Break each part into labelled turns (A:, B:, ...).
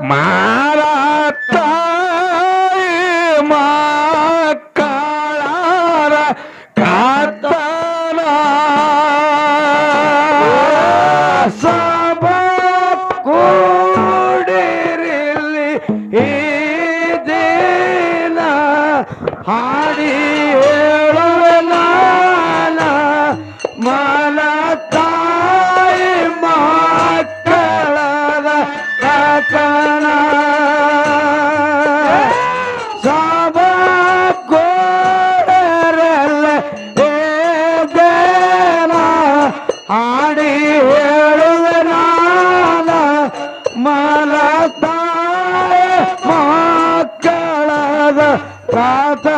A: 马拉。ಮಕ್ಕಳದ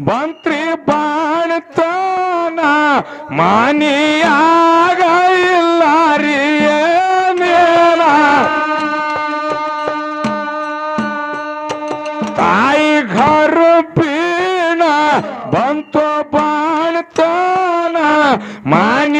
A: ಬಂತ್ರಿ ಬಾಣತನ ಮಾನಿಯಾಗ ಇಲ್ಲ ಏನೇನ? ತಾಯಿ ಪೀಣ ಬಂತು ಬಾಣತನ ಮಾನಿಯಾಗ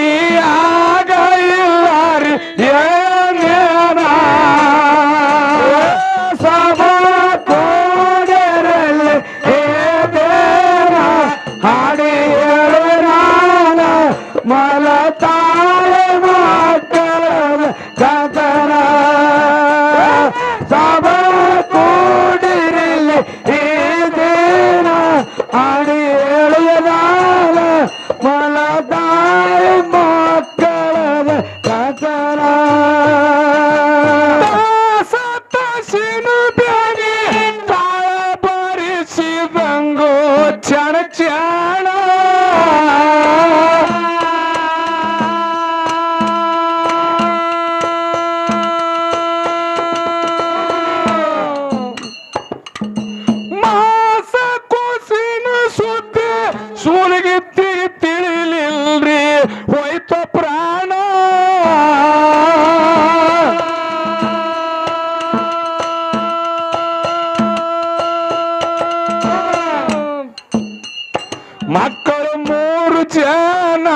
A: ಮಕ್ಕಳು ಮೂರು ಜನ,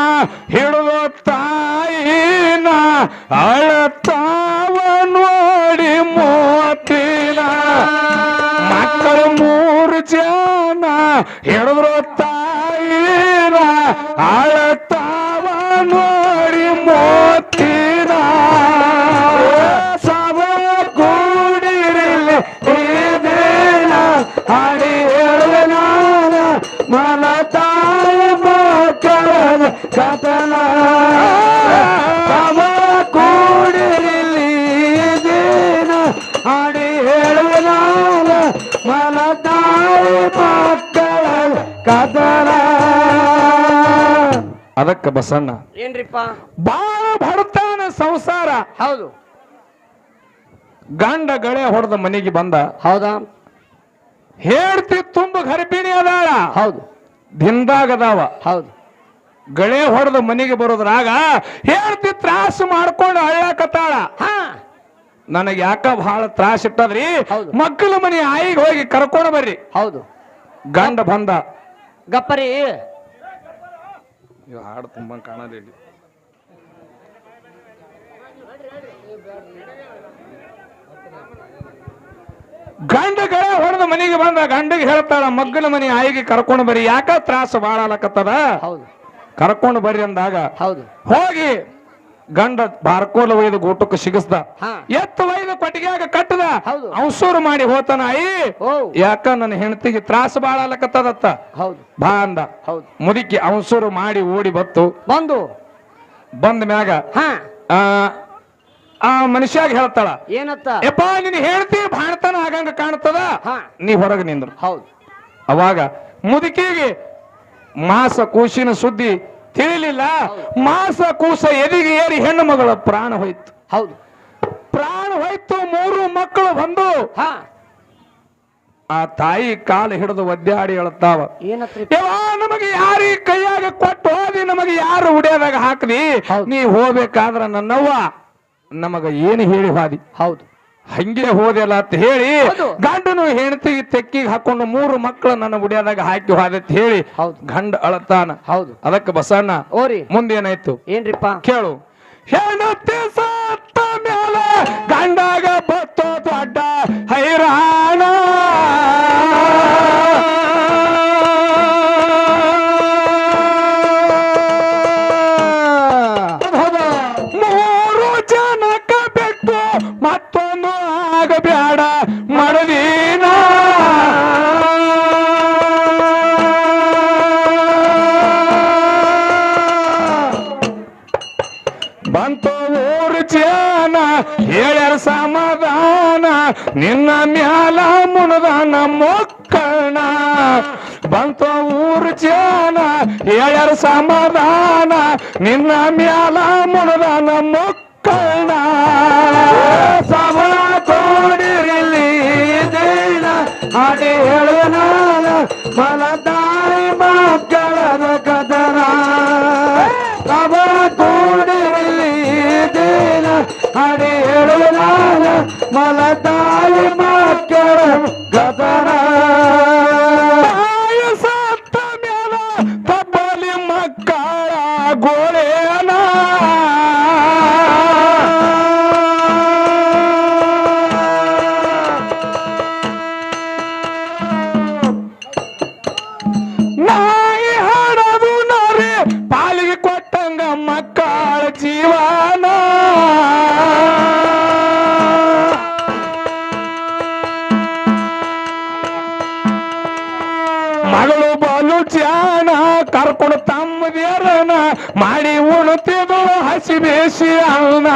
A: ಹಿಡಿದು ತಾಯಿನ ಅಳತಾವ ನೋಡಿ ಮೋತಿನ ಮಕ್ಕಳು ಮೂರು ಜನ ಹಿಡಿದ್ರು ತಾಯಿನ ಅಳತಾವ ನೋಡಿ ಮೋತಿನ ಮನ ತಾಯಿ ಮಕ್ಕಳ ಅದಕ್ಕೆ ಬಸಣ್ಣ.
B: ಏನ್ರಿಪ್ಪ?
A: ಬಾಳ ಬಡತಾನ ಸಂಸಾರ.
B: ಹೌದು.
A: ಗಂಡ ಗಳೆ ಹೊಡೆದ ಮನೆಗೆ ಬಂದ.
B: ಹೌದಾ?
A: ಹೇಳ್ತಿ ತುಂಬ ಗರ್ಭಿಣಿ ಅದಾಳ.
B: ಹೌದು.
A: ದಿಂದಾಗದಾವ.
B: ಹೌದು.
A: ಗಳೆ ಹೊಡೆದ ಮನೆಗೆ ಬರೋದ್ರಾಗ ಹೇಳ್ತಿ ತ್ರಾಸು ಮಾಡ್ಕೊಂಡು ಅಳ್ಳಕತ್ತಾಳ
B: ಹಾ.
A: ನನಗೆ ಯಾಕ ಬಹಳ ತ್ರಾಸ ಇಟ್ಟದ್ರಿ. ಮಕ್ಕಳ ಮನೆ ಆಯಿಗೆ ಹೋಗಿ ಕರ್ಕೊಂಡು ಬರ್ರಿ.
B: ಹೌದು.
A: ಗಂಡ ಬಂದ.
B: ಗಪ್ಪರಿ.
A: ಇವ್ ಹಾಡು ತುಂಬಾ ಕಾಣಲ್ಲ ಇಲ್ಲಿ. ಗಂಡಗಳೇ ಹೊಡೆದ ಮನೆಗೆ ಬಂದ ಗಂಡಿಗೆ ಹೇಳ್ತಾಳ ಮಗ್ಗಲ ಮನೆ ಆಯಿಗೆ ಕರ್ಕೊಂಡು ಬರ್ರಿ. ಯಾಕ ತ್ರಾಸ ಬಾಳ ಆಲಕತ್ತದ?
B: ಹೌದು.
A: ಕರ್ಕೊಂಡು ಬರ್ರಿ ಅಂದಾಗ
B: ಹೌದು.
A: ಹೋಗಿ ಗಂಡ ಬಾರ್ಕೋಲ ಒಯ್ದು ಗೂಟಕ್ಕೆ ಸಿಗಿಸ್ದ. ಎತ್ತು ಒಯ್ದು ಕೊಟ್ಟಿಗೆಯಾಗ ಕಟ್ಟದ.
B: ಹೌದು.
A: ಅವಸೂರು ಮಾಡಿ
B: ಹೋತನಾಯಿ
A: ಯಾಕ ನನ್ನ ಹೆಂಡತಿಗೆ ತ್ರಾಸ ಬಾಳ ಲಕ್ಕತ್ತದತ್ತ
B: ಹೌದು.
A: ಬಾ ಅಂದ.
B: ಹೌದು.
A: ಮುದುಕಿ ಅವಸೂರು ಮಾಡಿ ಓಡಿ ಬತ್ತು.
B: ಬಂದು.
A: ಬಂದ ಮ್ಯಾಗ
B: ಹಾ.
A: ಆ ಆ ಮನುಷ್ಯಾಗ ಹೇಳ್ತಾಳ
B: ಏನತ್ತ?
A: ಯಪ್ಪ ನಿನ್ ಹೇಳ್ತಿ ಬಾಣತನ ಆಗಂಗ ಕಾಣ್ತದ? ನೀ ಹೊರಗೆ ನಿಂದ್ರು.
B: ಹೌದು.
A: ಅವಾಗ ಮುದುಕಿಗೆ ಮಾಸ ಕೂಸಿನ ಸುದ್ದಿ ತಿಳಿಲಿಲ್ಲ. ಮಾಸ ಕೂಸ ಎದಿಗೆ ಏರಿ ಹೆಣ್ಣು ಮಗಳ ಪ್ರಾಣ ಹೋಯ್ತು.
B: ಹೌದು.
A: ಪ್ರಾಣ ಹೋಯ್ತು ಮೂರು ಮಕ್ಕಳು ಬಂದು. ಆ ತಾಯಿ ಕಾಲು ಹಿಡಿದು ಒದ್ದಾಡಿ ಹೇಳ್ತಾವ. ನಮಗೆ ಯಾರಿ ಕೈಯಾಗ ಕೊಟ್ಟು ಹೋದಿ ನಮಗೆ ಯಾರು ಉಡಿಯೋದಾಗ
B: ಹಾಕ್ರಿ.
A: ನೀ ಹೋಗ್ಬೇಕಾದ್ರ ನನ್ನವ್ವ ನಮಗ ಏನು ಹೇಳಿ ಹಾದಿ?
B: ಹೌದು.
A: ಹಂಗೆ ಹೋದೆಲ್ಲ ಅಂತ ಹೇಳಿ. ಗಂಡನು ಹೆಂಡತಿಗೆ ತೆಕ್ಕಿಗೆ ಹಾಕೊಂಡು ಮೂರು ಮಕ್ಕಳು ನನ್ನ ಗುಡಿಯಾದಾಗ ಹಾಕಿ ಹೋದತ್ ಹೇಳಿ ಗಂಡ ಅಳತಾನ.
B: ಹೌದು.
A: ಅದಕ್ಕೆ ಬಸಣ್ಣ
B: ಓರಿ.
A: ಮುಂದೇನಾಯ್ತು?
B: ಏನ್ರಿಪ್ಪ?
A: ಕೇಳು. ಹೆಂಡತಿ ನಿನ್ನ ಮ್ಯಾಲ ಮುಣದಾನ ಮೊಕ್ಕಣ ಬಂತ ಊರು ಜನ, ಹೇಳ್ಯಾರ ಸಮಾಧಾನ. ನಿನ್ನ ಮ್ಯಾಲ ಮುಣದಾನ ಮೊಕ್ಕಣ ಸಭಾ ತೋಡಿರಲಿ ದೇನ ಹಾಡಿ ನಾನು, ಮಲದಾಯಿ ಮಕ್ಕಳದ ಕದನ ಸಭಾ ತೋಡಿರಲಿ ದೇನ ಹಾಡಿ ಮಲದಾಯಿ ಮಕ್ಕಳ ಗದನ ಸತ್ತ ಮೇಲ ತಪ್ಪಲಿ ಮಕ್ಕಳ ಗೋಳೇನ ಕರ್ಕೊಂಡು ತಮ್ಮದೇರನ ಮಾಡಿ ಉಣುತ್ತಿದ್ದು ಹಸಿ ಬೇಸಿ ಅವನ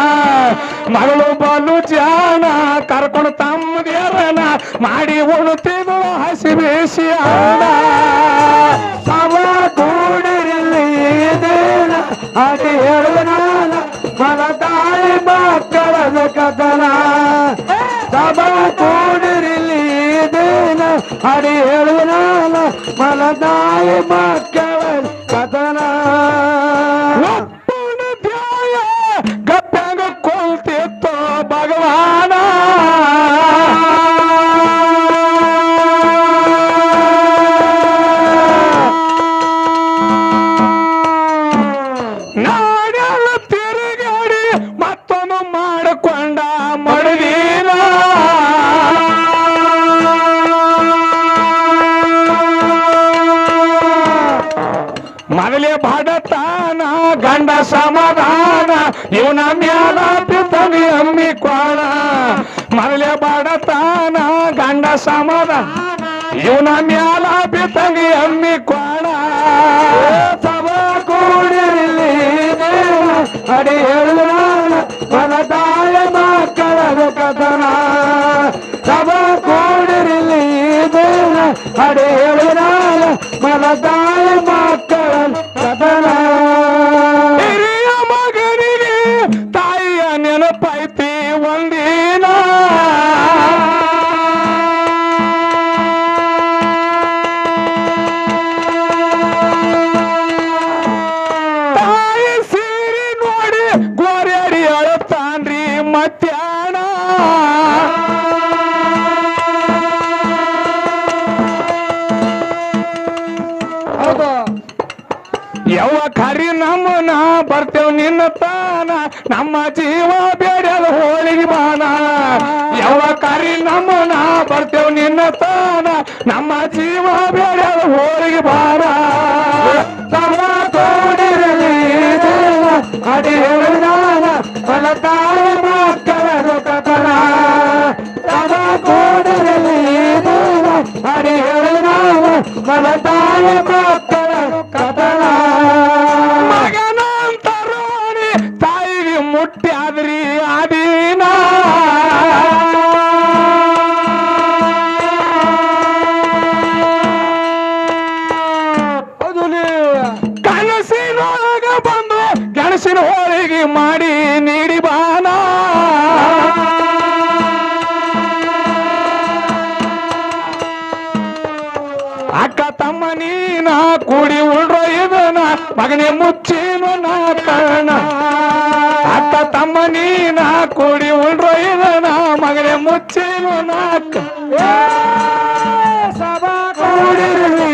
A: ಮಗಳು ಬಾಲು ಜಾನ ಕರ್ಕೊಂಡು ತಮ್ಮದೇರನ ಮಾಡಿ ಉಣುತ್ತಿದ್ದು ಹಸಿ ಬೇಸಿ ಅವನ ಸವ ಕೂಡಿರಲಿ ಅಡಿ ಹೇಳುವ ನಾನ ತಾಯಿ ಮಕ್ಕಳದ ಕದನ. ಸಭ ಕೂಡಿರಲಿ ಅಡಿ ಹೇಳುವ ನಾನ ತಾಯಿ ಮಕ್ಕಳ ಕದನ ಬಡತಾನ ಗಂಡ ಸಮಾಧಾನ ಇವನ ಮ್ಯಾಲ ಪಿತನಿ ಅಮ್ಮಿ ಕೋಣ ಮೊದಲೇ ಬಡತಾನ, ಗಂಡ ಸಮಾಧಾನ ಇವನ ಮ್ಯಾಲ ಪಿತನಿ ಅಮ್ಮಿ ಕೋಣ ಸಭಾ ಕೂಡಿರಲಿ ಅಡಿ ಹೇಳುವ ಮನದಾಯ ಮಕ್ಕಳದ ಕಥನ ಸಭಾ ಕೂಡಿರಲಿ ಅಡಿ ಹೇಳುವ ಮನದಾಯ ಮಕ್ಕಳ ನಮ್ಮ ಜೀವ ಬೇಡದ ಹೋಳಿಗೆ ಬಾನ ಯಾವ ಕರಿ ನಮ್ಮನ ಬರ್ತೇವ್ ನಿನ್ನ ತಾನ ನಮ್ಮ ಜೀವ ಬೇಡದ ಹೋಳಿಗೆ ಬಾನ ತಮ್ಮ ತೋಡಿರಲಿ ದೇವ, ಅಡಿ ಹೇಳಿದಾನ ಫಲತಾಯ ಮಕ್ಕಳರು ಕಥನ ತಮ ಕೋಡಿರಲಿ ದೇವ, ಅಡಿ ಹೇಳಿದಾನ ಫಲತಾಯ ಮಕ್ಕಳರು ತಾಯಿಗೆ ಮುಟ್ಟಿ ಆದ್ರಿ ಆದೀನ ಅಕ್ಕ ತಮ್ಮ ನೀನ ಕೂಡಿ ಉಳ್ರೋ ಇದನ, ಮಗನೇ ಮುಚ್ಚೇನು ನಾ ಅಕ್ಕ ತಮ್ಮ ನೀನ ಕೂಡಿ ಉಳ್ರೋ ಇದನ, ಮಗನೇ ಮುಚ್ಚೇನು ನಾ ಸಭಾ ಕೂಡಿರಲಿ